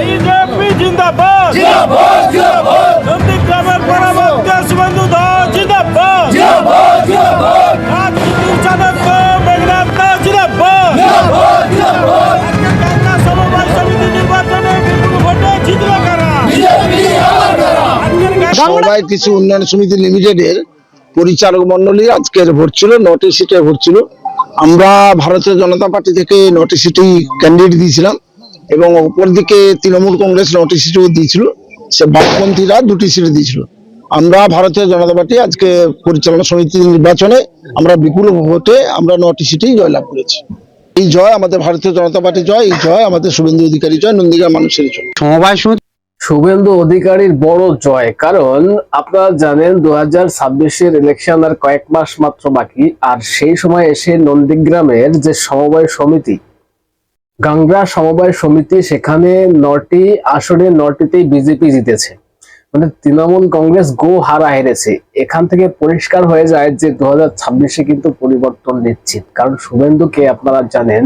BJP জিন্দাবাদ। জিন্দাবাদ জিন্দাবাদ। দাস জিন্দাবাদ। জিন্দাবাদ জিন্দাবাদ। রাজনীতির চাণক্য মেঘনাথ দাস জিন্দাবাদ। জিন্দাবাদ জিন্দাবাদ। কান্না সমবায় সমিতি নির্বাচনে বিপুল ভোটে জিতবে কারা? বিজেপি আমার দ্বারা সমবায় কৃষি উন্নয়ন সমিতি লিমিটেডের পরিচালক মন্ডলী আজকের ভোট ছিল নটি সিটে ভোট ছিল। আমরা ভারতীয় জনতা পার্টি থেকে নটি সিটি ক্যান্ডিডেট দিয়েছিলাম। এবং অপরদিকে তৃণমূল কংগ্রেস নটি সিটও দিয়েছিল, সে বামপন্থীরা দুটি সিট দিয়েছিল। আমরা ভারতীয় জনতা পার্টি আজকে পরিচালনা সমিতির নির্বাচনে আমরা বিপুল ভোটে আমরা নটি সিটেই জয়লাভ করেছি। এই জয় আমাদের ভারতীয় জনতা পার্টি জয়, এই জয় আমাদের শুভেন্দু অধিকারী জয়, নন্দীগ্রাম মানুষের জয়। সমবায় সমিতি শুভেন্দু অধিকারীর বড় জয়, কারণ আপনারা জানেন দু হাজার ছাব্বিশের ইলেকশন আর কয়েক মাস মাত্র বাকি, আর সেই সময় এসে নন্দীগ্রামের যে সমবায় সমিতি গাংরা সমবায় সমিতি সেখানে নটি আসনে নটিতেই বিজেপি জিতেছে। মানে তৃণমূল কংগ্রেস গো হারা হেরেছে। এখান থেকে পরিষ্কার হয়ে যায় যে দু ছাব্বিশে কিন্তু পরিবর্তন নিশ্চিত। কারণ শুভেন্দুকে আপনারা জানেন,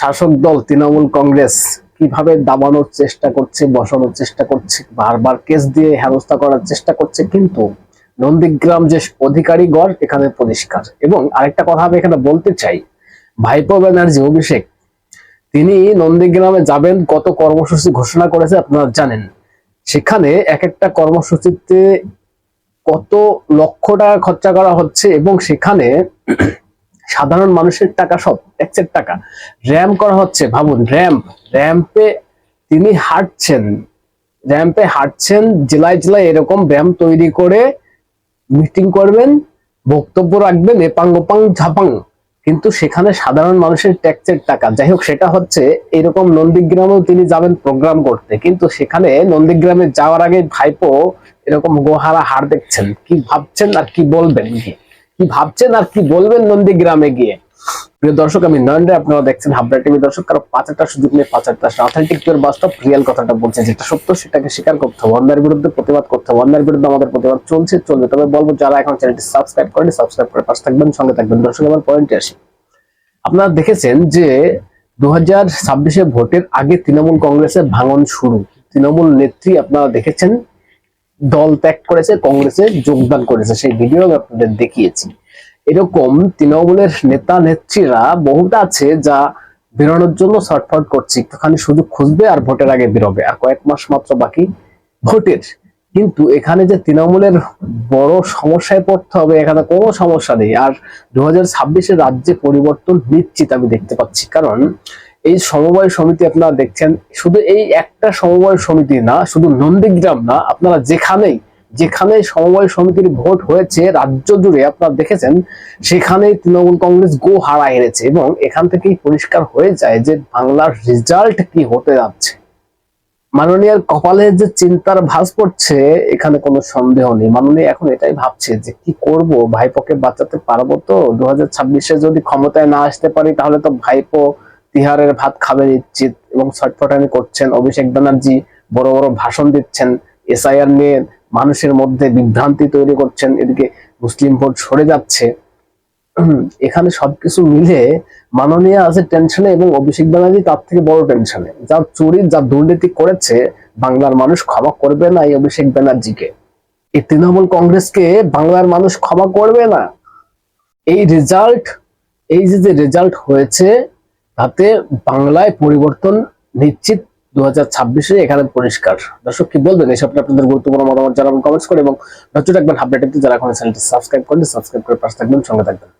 শাসক দল তৃণমূল কংগ্রেস কীভাবে দাবানোর চেষ্টা করছে, বসানোর চেষ্টা করছে, বারবার কেস দিয়ে হেনস্থা করার চেষ্টা করছে, কিন্তু নন্দীগ্রাম যে অধিকারী গড় এখানে পরিষ্কার। এবং আরেকটা কথা আমি এখানে বলতে চাই, ভাইপো ব্যানার্জি অভিষেক তিনি নন্দীগ্রামে যাবেন কত কর্মসূচি ঘোষণা করেছে, আপনারা জানেন। সেখানে এক একটা কর্মসূচিতে কত লক্ষ টাকা খরচা করা হচ্ছে এবং সেখানে সাধারণ মানুষের টাকা সব ট্যাক্সের টাকা। র্যাম্প করা হচ্ছে, ভাবুন, র্যাম্প। র্যাম্পে তিনি হাঁটছেন। র্যাম্পে হাঁটছেন, জেলায় জেলায় এরকম র্যাম্প তৈরি করে মিটিং করবেন, বক্তব্য রাখবেন, এপাং ওপাং ঝাপাং। কিন্তু সেখানে সাধারণ মানুষের ট্যাক্সের টাকা। যাই হোক, সেটা হচ্ছে এরকম নন্দীগ্রামেও তিনি যাবেন প্রোগ্রাম করতে। কিন্তু সেখানে নন্দীগ্রামে যাওয়ার আগে ভাইপো এরকম গোহারা হার দেখছেন। কি ভাবছেন আর কি বলবেন? কি ভাবছেন আর কি বলবেন নন্দীগ্রামে গিয়ে? প্রিয় দর্শক আমি নয়ন রায়, আপনারা দেখছেন হাবড়া টিভি। দর্শক কারও পাঁচটা সুযোগ নিয়ে পাঁচটা অথেন্টিক পিওর বাস্তব রিয়েল কথাটা বলছে যেটা সত্য সেটাকে স্বীকার করতে হবে। অন্যের বিরুদ্ধে প্রতিবাদ করতে হবে। অন্যের বিরুদ্ধে আমাদের প্রতিবাদ চলছে চলবে। তবে বলব যারা এখন চ্যানেলটি সাবস্ক্রাইব করেনি সাবস্ক্রাইব করে পাশে থাকবেন সঙ্গে থাকবেন। দর্শক আমার পয়েন্টে আসি। আপনারা দেখেছেন যে দু হাজার ছাব্বিশে ভোটের আগে তৃণমূল কংগ্রেসের ভাঙন শুরু। তৃণমূল নেত্রী আপনারা দেখেছেন দল ত্যাগ করেছে কংগ্রেসে যোগদান করেছে। সেই ভিডিও আমি আপনাদের দেখিয়েছি। এরকম তৃণমূলের নেতা, নেত্রীরা বহুটা আছে যা বেরোনোর জন্য ছটফট করছে। একটুখানি সুযোগ খুঁজবে আর ভোটের আগে বেরোবে। আর কয়েক মাস মাত্র বাকি ভোটের। কিন্তু এখানে যে তৃণমূলের বড় সমস্যায় পড়তে হবে, এখানে কোনো সমস্যা নেই। আর দু হাজার রাজ্যে পরিবর্তন নিশ্চিত আমি দেখতে পাচ্ছি। কারণ এই সমবায় সমিতি আপনারা দেখছেন, শুধু এই একটা সমবায় সমিতি না, শুধু নন্দীগ্রাম না, আপনারা যেখানেই যেখানে সমবায় সমিতির ভোট হয়েছে রাজ্য জুড়ে, আপনারা দেখেছেন সেখানেই তৃণমূল কংগ্রেস গো হারা হেরেছে এবং এখান থেকেই পরিষ্কার হয়ে যায় যে বাংলার রেজাল্ট কি হতে যাচ্ছে। মাননীয়ার কপালে যে চিন্তার ভাঁজ পড়ছে, এখানে কোনো সন্দেহ নেই। মাননীয় এখন এটাই ভাবছে যে কি করব? ভাইপোকে বাঁচাতে পারব তো? দু ছাব্বিশে যদি ক্ষমতায় না আসতে পারি, তাহলে তো ভাইপো তিহারের ভাত খাবে নিশ্চিত। এবং ছটফটানি করছেন। অভিষেক ব্যানার্জি বড় বড় ভাষণ দিচ্ছেন। এসআইআর নিয়ে মানুষের মধ্যে বিভ্রান্তি তৈরি করছেন, এদিকে মুসলিম ভোট সরে যাচ্ছে। এখানে সবকিছু মিলে মাননীয় আছে টেনশনে এবং অভিষেক ব্যানার্জি তার থেকে বড় টেনশনে। যা চুরি যা দুর্নীতি করেছে, বাংলার মানুষ ক্ষমা করবে না এই অভিষেক ব্যানার্জিকে। এই তৃণমূল কংগ্রেসকে বাংলার মানুষ ক্ষমা করবে না। এই রেজাল্ট এই যে যে রেজাল্ট হয়েছে, তাতে বাংলায় পরিবর্তন নিশ্চিত দু ছাব্বিশে এখানে পরিষ্কার। দর্শক, কি বলবেন? এসব আপনাদের গুরুত্বপূর্ণ মতামত জানাবেন কমেন্টস করে এবং নজর রাখবেন আপডেট যারা এখন চ্যানেলটি সাবস্ক্রাইব করেন সাবস্ক্রাইব করে পাশে থাকবেন, সঙ্গে থাকবেন।